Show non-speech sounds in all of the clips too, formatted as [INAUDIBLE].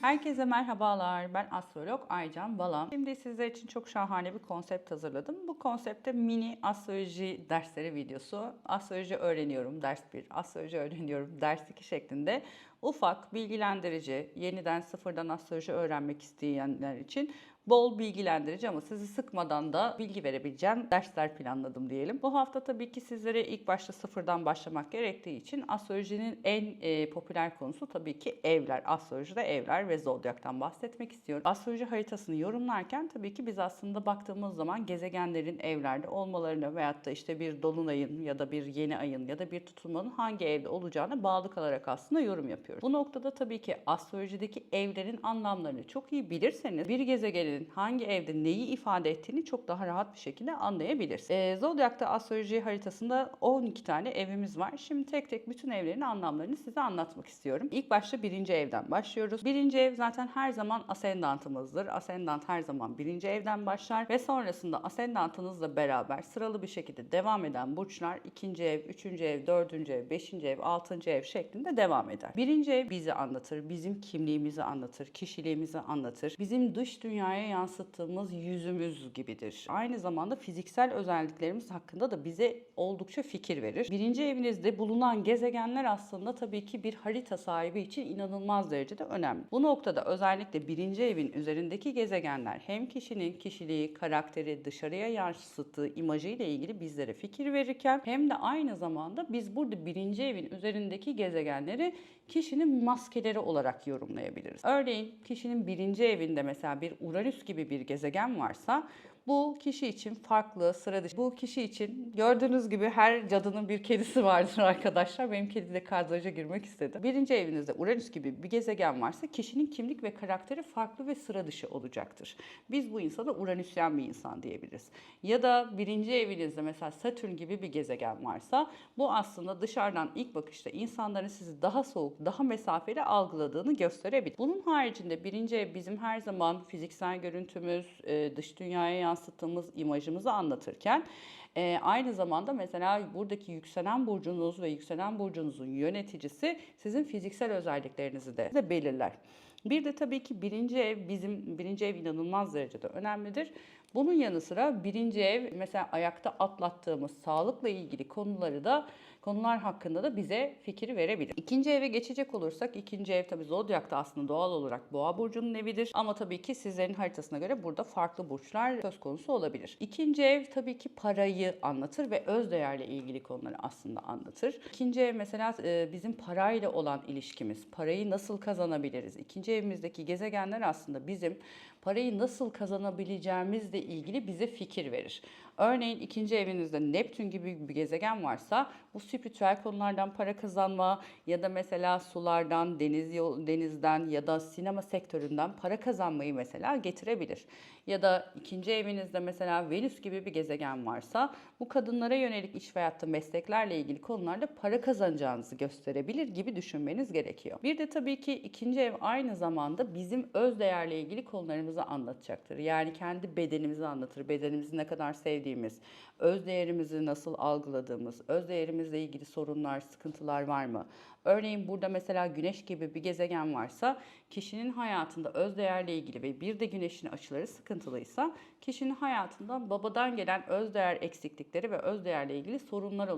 Herkese merhabalar. Ben astrolog Aycan Balan. Şimdi sizler için çok şahane bir konsept hazırladım. Bu konsepte mini astroloji dersleri videosu. Astroloji öğreniyorum ders 1, astroloji öğreniyorum [LAUGHS] ders 2 şeklinde ufak, bilgilendirici, yeniden sıfırdan astroloji öğrenmek isteyenler için bol bilgilendirici ama sizi sıkmadan da bilgi verebileceğim dersler planladım diyelim. Bu hafta tabii ki sizlere ilk başta sıfırdan başlamak gerektiği için astrolojinin en e, popüler konusu tabii ki evler. Astrolojide evler ve zodyaktan bahsetmek istiyorum. Astroloji haritasını yorumlarken tabii ki biz aslında baktığımız zaman gezegenlerin evlerde olmalarını veyahut da işte bir dolunayın ya da bir yeni ayın ya da bir tutulmanın hangi evde olacağına bağlı kalarak aslında yorum yapıyoruz. Bu noktada tabii ki astrolojideki evlerin anlamlarını çok iyi bilirseniz bir gezegenin hangi evde neyi ifade ettiğini çok daha rahat bir şekilde anlayabilirsiniz. Ee, Zodyak'ta astroloji haritasında 12 tane evimiz var. Şimdi tek tek bütün evlerin anlamlarını size anlatmak istiyorum. İlk başta birinci evden başlıyoruz. Birinci ev zaten her zaman ascendantımızdır. Ascendant her zaman birinci evden başlar ve sonrasında ascendantınızla beraber sıralı bir şekilde devam eden burçlar ikinci ev, üçüncü ev, dördüncü ev, beşinci ev, altıncı ev şeklinde devam eder. Birinci ev bizi anlatır, bizim kimliğimizi anlatır, kişiliğimizi anlatır. Bizim dış dünyaya yansıttığımız yüzümüz gibidir. Aynı zamanda fiziksel özelliklerimiz hakkında da bize oldukça fikir verir. Birinci evinizde bulunan gezegenler aslında tabii ki bir harita sahibi için inanılmaz derecede önemli. Bu noktada özellikle birinci evin üzerindeki gezegenler hem kişinin kişiliği, karakteri, dışarıya yansıttığı imajı ile ilgili bizlere fikir verirken hem de aynı zamanda biz burada birinci evin üzerindeki gezegenleri kişinin maskeleri olarak yorumlayabiliriz. Örneğin kişinin birinci evinde mesela bir Uranüs gibi bir gezegen varsa bu kişi için farklı, sıra dışı. Bu kişi için gördüğünüz gibi her cadının bir kedisi vardır [LAUGHS] arkadaşlar. Benim kedi de kadraja girmek istedi. Birinci evinizde Uranüs gibi bir gezegen varsa kişinin kimlik ve karakteri farklı ve sıra dışı olacaktır. Biz bu insana Uranüsyen bir insan diyebiliriz. Ya da birinci evinizde mesela Satürn gibi bir gezegen varsa bu aslında dışarıdan ilk bakışta insanların sizi daha soğuk, daha mesafeli algıladığını gösterebilir. Bunun haricinde birinci ev bizim her zaman fiziksel görüntümüz, e, dış dünyaya yansıttığımız imajımızı anlatırken e, aynı zamanda mesela buradaki yükselen burcunuz ve yükselen burcunuzun yöneticisi sizin fiziksel özelliklerinizi de, de belirler. Bir de tabii ki birinci ev bizim birinci ev inanılmaz derecede önemlidir. Bunun yanı sıra birinci ev mesela ayakta atlattığımız sağlıkla ilgili konuları da konular hakkında da bize fikir verebilir. İkinci eve geçecek olursak ikinci ev tabii zodyakta aslında doğal olarak boğa burcunun evidir. Ama tabii ki sizlerin haritasına göre burada farklı burçlar söz konusu olabilir. İkinci ev tabii ki parayı anlatır ve öz değerle ilgili konuları aslında anlatır. İkinci ev mesela e, bizim parayla olan ilişkimiz, parayı nasıl kazanabiliriz? İkinci evimizdeki gezegenler aslında bizim parayı nasıl kazanabileceğimizle ilgili bize fikir verir. Örneğin ikinci evinizde Neptün gibi bir gezegen varsa bu spiritüel konulardan para kazanma ya da mesela sulardan, deniz denizden ya da sinema sektöründen para kazanmayı mesela getirebilir. Ya da ikinci evinizde mesela Venüs gibi bir gezegen varsa bu kadınlara yönelik iş veyahut da mesleklerle ilgili konularda para kazanacağınızı gösterebilir gibi düşünmeniz gerekiyor. Bir de tabii ki ikinci ev aynı zamanda bizim öz değerle ilgili konularımızı anlatacaktır. Yani kendi bedenimizi anlatır. Bedenimizi ne kadar sevdiğimiz, öz değerimizi nasıl algıladığımız, öz değerimizle ilgili sorunlar, sıkıntılar var mı? Örneğin burada mesela güneş gibi bir gezegen varsa kişinin hayatında öz değerle ilgili ve bir de güneşin açıları sıkıntılıysa kişinin hayatında babadan gelen öz değer eksiklikleri ve öz değerle ilgili sorunlar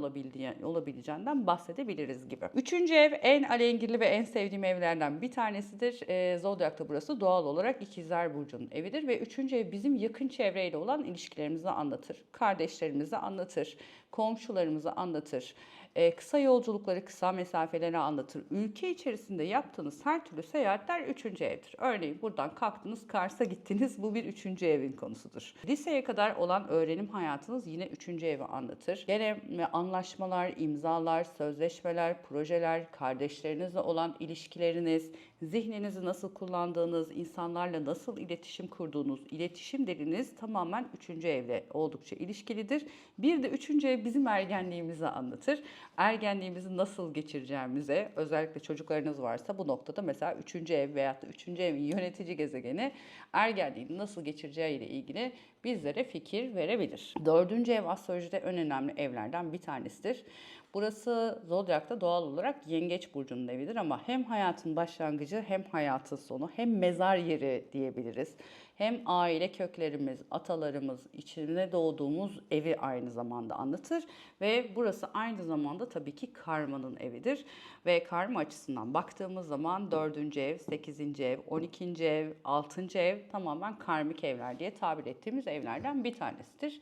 olabileceğinden bahsedebiliriz gibi. Üçüncü ev en alengirli ve en sevdiğim evlerden bir tanesidir. E, Zodyak'ta burası doğal olarak ikizler burcunun evidir ve üçüncü ev bizim yakın çevreyle olan ilişkilerimizi anlatır. Kardeşlerimizi anlatır, komşularımızı anlatır. E, kısa yolculukları, kısa mesafeleri anlatır. Ülke içerisinde yaptığınız her türlü seyahatler üçüncü evdir. Örneğin buradan kalktınız Kars'a gittiniz bu bir üçüncü evin konusudur. Liseye kadar olan öğrenim hayatınız yine üçüncü evi anlatır. Gene anlaşmalar, imzalar, sözleşmeler, projeler, kardeşlerinizle olan ilişkileriniz, zihninizi nasıl kullandığınız, insanlarla nasıl iletişim kurduğunuz, iletişim diliniz tamamen üçüncü evle oldukça ilişkilidir. Bir de üçüncü ev bizim ergenliğimizi anlatır. Ergenliğimizi nasıl geçireceğimize, özellikle çocuklarınız varsa bu noktada mesela üçüncü ev veyahut da üçüncü evin yönetici gezegeni ergenliğini nasıl geçireceği ile ilgili bizlere fikir verebilir. Dördüncü ev astrolojide en önemli evlerden bir tanesidir. Burası Zodyak'ta doğal olarak Yengeç Burcu'nun evidir ama hem hayatın başlangıcı hem hayatın sonu hem mezar yeri diyebiliriz. Hem aile köklerimiz, atalarımız, içinde doğduğumuz evi aynı zamanda anlatır ve burası aynı zamanda tabii ki karmanın evidir. Ve karma açısından baktığımız zaman 4. ev, 8. ev, 12. ev, 6. ev tamamen karmik evler diye tabir ettiğimiz evlerden bir tanesidir.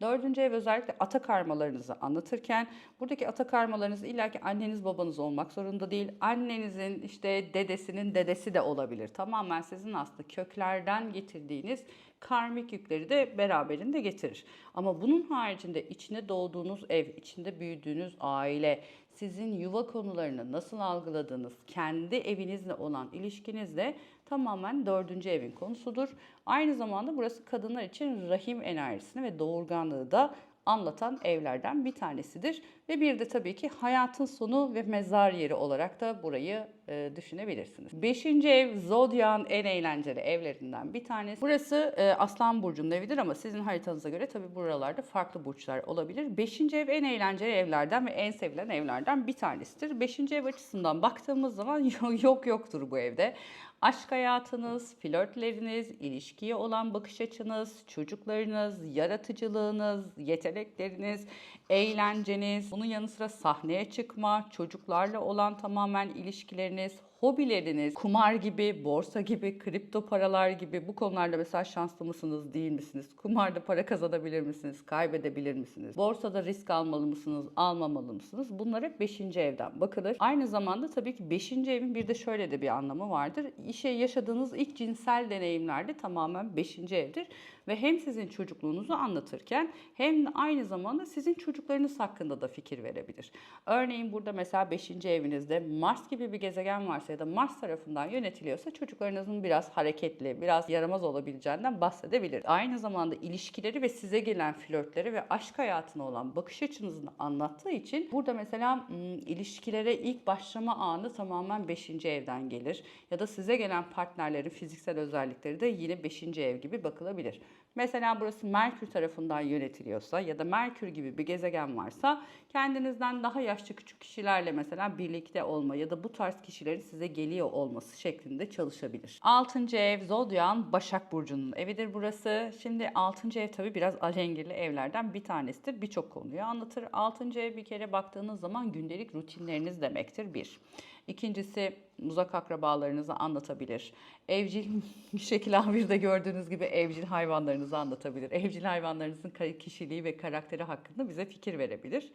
Dördüncü ev özellikle ata karmalarınızı anlatırken buradaki ata karmalarınız illa ki anneniz babanız olmak zorunda değil. Annenizin işte dedesinin dedesi de olabilir. Tamamen sizin aslında köklerden getirdiğiniz karmik yükleri de beraberinde getirir. Ama bunun haricinde içine doğduğunuz ev, içinde büyüdüğünüz aile, sizin yuva konularını nasıl algıladığınız, kendi evinizle olan ilişkiniz de tamamen dördüncü evin konusudur. Aynı zamanda burası kadınlar için rahim enerjisini ve doğurganlığı da anlatan evlerden bir tanesidir. Ve bir de tabii ki hayatın sonu ve mezar yeri olarak da burayı e, düşünebilirsiniz. Beşinci ev Zodyak'ın en eğlenceli evlerinden bir tanesi. Burası e, Aslan Burcu'nun evidir ama sizin haritanıza göre tabii buralarda farklı burçlar olabilir. Beşinci ev en eğlenceli evlerden ve en sevilen evlerden bir tanesidir. Beşinci ev açısından baktığımız zaman [LAUGHS] yok yoktur bu evde. Aşk hayatınız, flörtleriniz, ilişkiye olan bakış açınız, çocuklarınız, yaratıcılığınız, yetenekleriniz, eğlenceniz, bunun yanı sıra sahneye çıkma, çocuklarla olan tamamen ilişkileriniz, beğendiğiniz, hobileriniz, kumar gibi, borsa gibi, kripto paralar gibi bu konularda mesela şanslı mısınız, değil misiniz? Kumarda para kazanabilir misiniz, kaybedebilir misiniz? Borsada risk almalı mısınız, almamalı mısınız? Bunlar hep 5. evden bakılır. Aynı zamanda tabii ki 5. evin bir de şöyle de bir anlamı vardır. İşe yaşadığınız ilk cinsel deneyimlerde tamamen 5. evdir ve hem sizin çocukluğunuzu anlatırken hem de aynı zamanda sizin çocuklarınız hakkında da fikir verebilir. Örneğin burada mesela 5. evinizde Mars gibi bir gezegen varsa ya da Mars tarafından yönetiliyorsa çocuklarınızın biraz hareketli, biraz yaramaz olabileceğinden bahsedebilir. Aynı zamanda ilişkileri ve size gelen flörtleri ve aşk hayatına olan bakış açınızı anlattığı için burada mesela ilişkilere ilk başlama anı tamamen 5. evden gelir. Ya da size gelen partnerlerin fiziksel özellikleri de yine 5. ev gibi bakılabilir. Mesela burası Merkür tarafından yönetiliyorsa ya da Merkür gibi bir gezegen varsa kendinizden daha yaşlı küçük kişilerle mesela birlikte olma ya da bu tarz kişilerin size geliyor olması şeklinde çalışabilir. 6. ev Zodyak'ın Başak Burcu'nun evidir burası. Şimdi 6. ev tabii biraz alengirli evlerden bir tanesidir. Birçok konuyu anlatır. 6. ev bir kere baktığınız zaman gündelik rutinleriniz demektir. Bir. İkincisi uzak akrabalarınızı anlatabilir. Evcil [LAUGHS] şekil A1'de gördüğünüz gibi evcil hayvanlarınızı anlatabilir. Evcil hayvanlarınızın kişiliği ve karakteri hakkında bize fikir verebilir.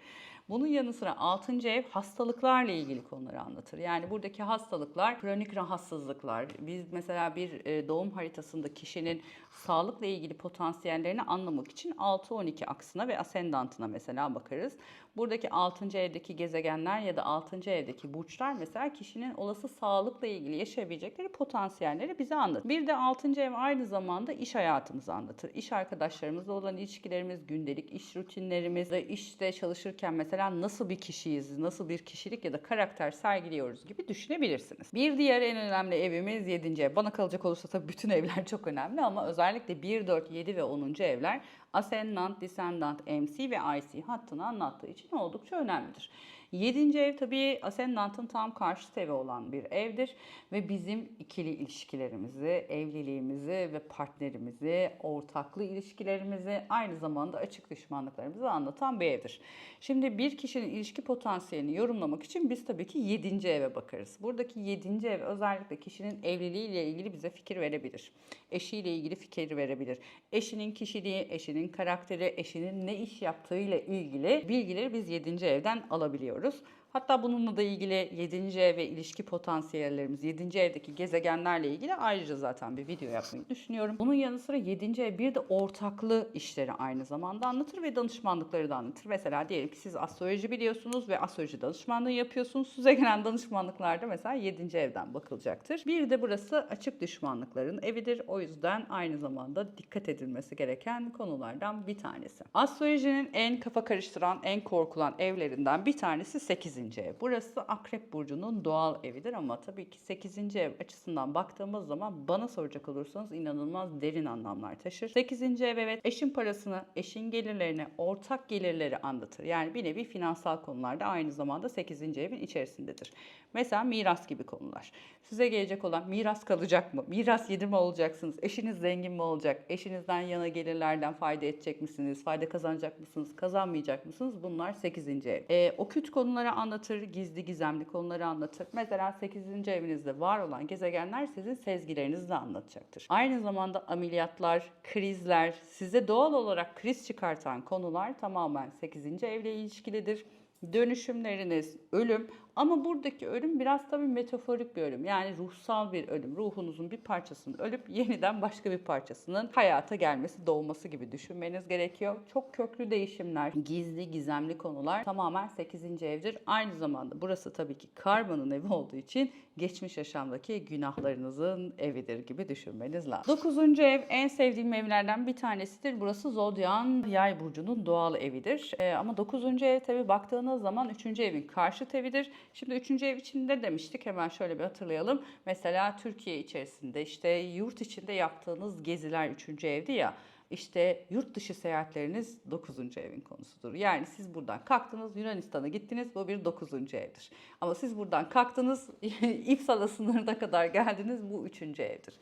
Bunun yanı sıra 6. ev hastalıklarla ilgili konuları anlatır. Yani buradaki hastalıklar kronik rahatsızlıklar. Biz mesela bir e, doğum haritasında kişinin sağlıkla ilgili potansiyellerini anlamak için 6-12 aksına ve ascendantına mesela bakarız. Buradaki 6. evdeki gezegenler ya da 6. evdeki burçlar mesela kişinin olası sağlıkla ilgili yaşayabilecekleri potansiyelleri bize anlatır. Bir de 6. ev aynı zamanda iş hayatımızı anlatır. İş arkadaşlarımızla olan ilişkilerimiz, gündelik iş rutinlerimiz ve işte çalışırken mesela nasıl bir kişiyiz, nasıl bir kişilik ya da karakter sergiliyoruz gibi düşünebilirsiniz. Bir diğer en önemli evimiz 7. ev. Bana kalacak olursa tabii bütün evler [LAUGHS] çok önemli ama özellikle 1, 4, 7 ve 10. evler ascendant, descendant, MC ve IC hattını anlattığı için oldukça önemlidir. Yedinci ev tabii Ascendant'ın tam karşıt evi olan bir evdir ve bizim ikili ilişkilerimizi, evliliğimizi ve partnerimizi, ortaklı ilişkilerimizi aynı zamanda açık düşmanlıklarımızı anlatan bir evdir. Şimdi bir kişinin ilişki potansiyelini yorumlamak için biz tabii ki yedinci eve bakarız. Buradaki yedinci ev özellikle kişinin evliliğiyle ilgili bize fikir verebilir. Eşiyle ilgili fikir verebilir. Eşinin kişiliği, eşinin karakteri, eşinin ne iş yaptığıyla ilgili bilgileri biz yedinci evden alabiliyoruz görüyoruz. Hatta bununla da ilgili 7. ev ve ilişki potansiyellerimiz, 7. evdeki gezegenlerle ilgili ayrıca zaten bir video yapmayı düşünüyorum. Bunun yanı sıra 7. ev bir de ortaklı işleri aynı zamanda anlatır ve danışmanlıkları da anlatır. Mesela diyelim ki siz astroloji biliyorsunuz ve astroloji danışmanlığı yapıyorsunuz. Size gelen danışmanlıklarda mesela 7. evden bakılacaktır. Bir de burası açık düşmanlıkların evidir. O yüzden aynı zamanda dikkat edilmesi gereken konulardan bir tanesi. Astrolojinin en kafa karıştıran, en korkulan evlerinden bir tanesi 8 ev. Burası Akrep Burcu'nun doğal evidir ama tabii ki 8. ev açısından baktığımız zaman bana soracak olursanız inanılmaz derin anlamlar taşır. 8. ev evet eşin parasını, eşin gelirlerini, ortak gelirleri anlatır. Yani bir nevi finansal konularda aynı zamanda 8. evin içerisindedir. Mesela miras gibi konular. Size gelecek olan miras kalacak mı? Miras yedi mi olacaksınız? Eşiniz zengin mi olacak? Eşinizden yana gelirlerden fayda edecek misiniz? Fayda kazanacak mısınız? Kazanmayacak mısınız? Bunlar 8. ev. E, okült konuları anlatır, gizli gizemli konuları anlatır. Mesela 8. evinizde var olan gezegenler sizin sezgilerinizi de anlatacaktır. Aynı zamanda ameliyatlar, krizler, size doğal olarak kriz çıkartan konular tamamen 8. evle ilişkilidir dönüşümleriniz, ölüm ama buradaki ölüm biraz tabii metaforik bir ölüm. Yani ruhsal bir ölüm. Ruhunuzun bir parçasının ölüp yeniden başka bir parçasının hayata gelmesi, doğması gibi düşünmeniz gerekiyor. Çok köklü değişimler, gizli, gizemli konular tamamen 8. evdir. Aynı zamanda burası tabii ki karmanın evi olduğu için geçmiş yaşamdaki günahlarınızın evidir gibi düşünmeniz lazım. 9. ev en sevdiğim evlerden bir tanesidir. Burası Zodyan Yay burcunun doğal evidir. Ee, ama 9. ev tabii baktığınız zaman 3. evin karşıt evidir. Şimdi 3. ev içinde demiştik hemen şöyle bir hatırlayalım. Mesela Türkiye içerisinde işte yurt içinde yaptığınız geziler 3. evdi ya. İşte yurt dışı seyahatleriniz 9. evin konusudur. Yani siz buradan kalktınız Yunanistan'a gittiniz bu bir 9. evdir. Ama siz buradan kalktınız [LAUGHS] İpsala sınırına kadar geldiniz bu 3. evdir.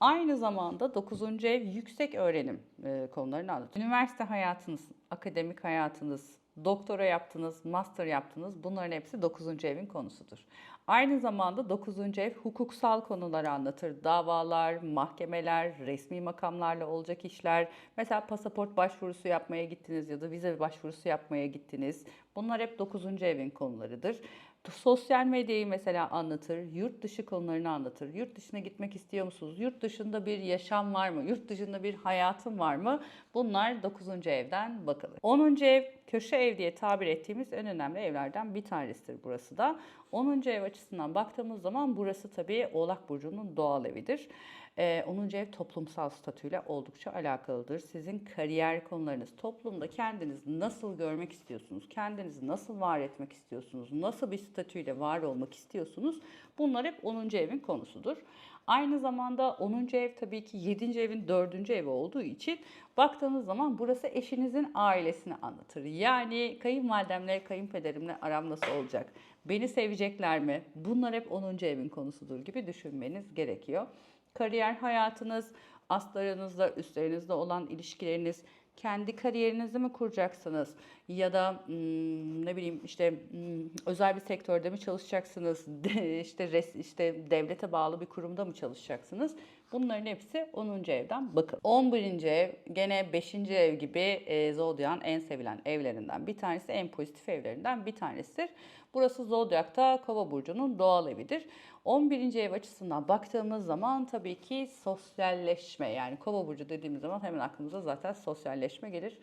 Aynı zamanda 9. ev yüksek öğrenim e, konularını anlatıyor. Üniversite hayatınız, akademik hayatınız, doktora yaptınız, master yaptınız bunların hepsi 9. evin konusudur. Aynı zamanda 9. ev hukuksal konuları anlatır. Davalar, mahkemeler, resmi makamlarla olacak işler. Mesela pasaport başvurusu yapmaya gittiniz ya da vize başvurusu yapmaya gittiniz. Bunlar hep 9. evin konularıdır. Sosyal medyayı mesela anlatır, yurt dışı konularını anlatır. Yurt dışına gitmek istiyor musunuz? Yurt dışında bir yaşam var mı? Yurt dışında bir hayatım var mı? Bunlar 9. evden bakılır. 10. ev köşe ev diye tabir ettiğimiz en önemli evlerden bir tanesidir burası da. 10. ev açısından baktığımız zaman burası tabii Oğlak Burcu'nun doğal evidir. Ee, 10. ev toplumsal statüyle oldukça alakalıdır. Sizin kariyer konularınız, toplumda kendinizi nasıl görmek istiyorsunuz, kendinizi nasıl var etmek istiyorsunuz, nasıl bir statüyle var olmak istiyorsunuz bunlar hep 10. evin konusudur. Aynı zamanda 10. ev tabii ki 7. evin 4. evi olduğu için baktığınız zaman burası eşinizin ailesini anlatır. Yani kayınvalidemle, kayınpederimle aram nasıl olacak? Beni sevecekler mi? Bunlar hep 10. evin konusudur gibi düşünmeniz gerekiyor. Kariyer hayatınız, astlarınızla, üstlerinizle olan ilişkileriniz, kendi kariyerinizi mi kuracaksınız ya da hmm, ne bileyim işte hmm, özel bir sektörde mi çalışacaksınız [LAUGHS] işte res, işte devlete bağlı bir kurumda mı çalışacaksınız bunların hepsi 10. evden bakın 11. ev gene 5. ev gibi e, Zodyan en sevilen evlerinden bir tanesi en pozitif evlerinden bir tanesidir burası Zodyak'ta Kova burcunun doğal evidir 11. ev açısından baktığımız zaman tabii ki sosyalleşme yani Kova burcu dediğimiz zaman hemen aklımıza zaten sosyalleşme gelir.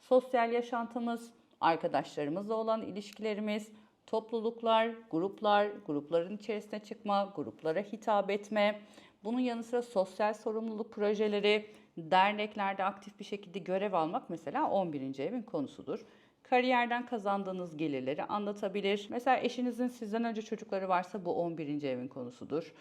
Sosyal yaşantımız, arkadaşlarımızla olan ilişkilerimiz, topluluklar, gruplar, grupların içerisine çıkma, gruplara hitap etme. Bunun yanı sıra sosyal sorumluluk projeleri, derneklerde aktif bir şekilde görev almak mesela 11. evin konusudur kariyerden kazandığınız gelirleri anlatabilir. Mesela eşinizin sizden önce çocukları varsa bu 11. evin konusudur.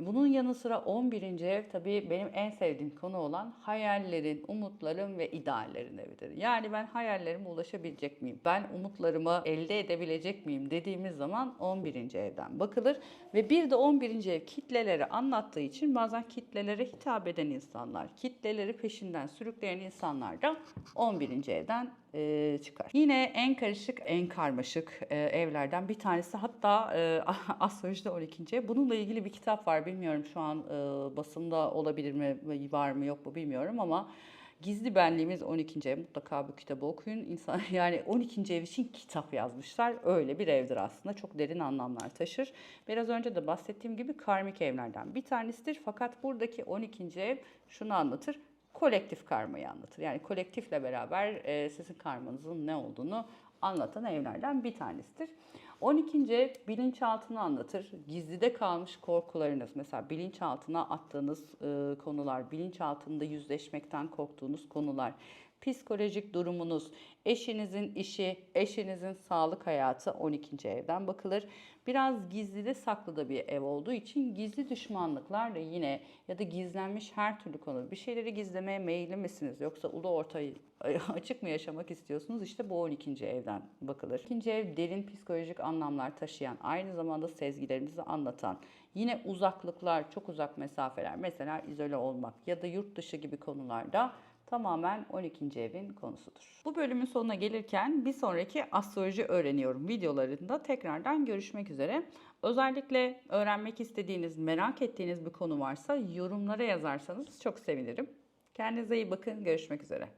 Bunun yanı sıra 11. ev tabii benim en sevdiğim konu olan hayallerin, umutların ve ideallerin evidir. Yani ben hayallerime ulaşabilecek miyim? Ben umutlarımı elde edebilecek miyim dediğimiz zaman 11. evden bakılır. Ve bir de 11. ev kitleleri anlattığı için bazen kitlelere hitap eden insanlar, kitleleri peşinden sürükleyen insanlar da 11. evden e, çıkar. Yine en karışık, en karmaşık e, evlerden bir tanesi hatta e, [LAUGHS] astrolojide 12. ev. Bununla ilgili bir kitap var. Bilmiyorum şu an e, basında olabilir mi, var mı yok mu bilmiyorum ama Gizli Benliğimiz 12. ev. Mutlaka bu kitabı okuyun. İnsan [LAUGHS] yani 12. ev için kitap yazmışlar. Öyle bir evdir aslında. Çok derin anlamlar taşır. Biraz önce de bahsettiğim gibi karmik evlerden bir tanesidir. Fakat buradaki 12. ev şunu anlatır kolektif karmayı anlatır. Yani kolektifle beraber e, sizin karmanızın ne olduğunu anlatan evlerden bir tanesidir. 12. ev bilinçaltını anlatır. Gizlide kalmış korkularınız, mesela bilinçaltına attığınız e, konular, bilinçaltında yüzleşmekten korktuğunuz konular, psikolojik durumunuz, eşinizin işi, eşinizin sağlık hayatı 12. evden bakılır. Biraz gizli de saklı da bir ev olduğu için gizli düşmanlıklar da yine ya da gizlenmiş her türlü konu bir şeyleri gizlemeye meyilli misiniz yoksa ulu ortayı [LAUGHS] açık mı yaşamak istiyorsunuz? İşte bu 12. evden bakılır. İkinci ev derin psikolojik anlamlar taşıyan, aynı zamanda sezgilerimizi anlatan, yine uzaklıklar, çok uzak mesafeler, mesela izole olmak ya da yurt dışı gibi konularda tamamen 12. evin konusudur. Bu bölümün sonuna gelirken bir sonraki astroloji öğreniyorum videolarında tekrardan görüşmek üzere. Özellikle öğrenmek istediğiniz, merak ettiğiniz bir konu varsa yorumlara yazarsanız çok sevinirim. Kendinize iyi bakın. Görüşmek üzere.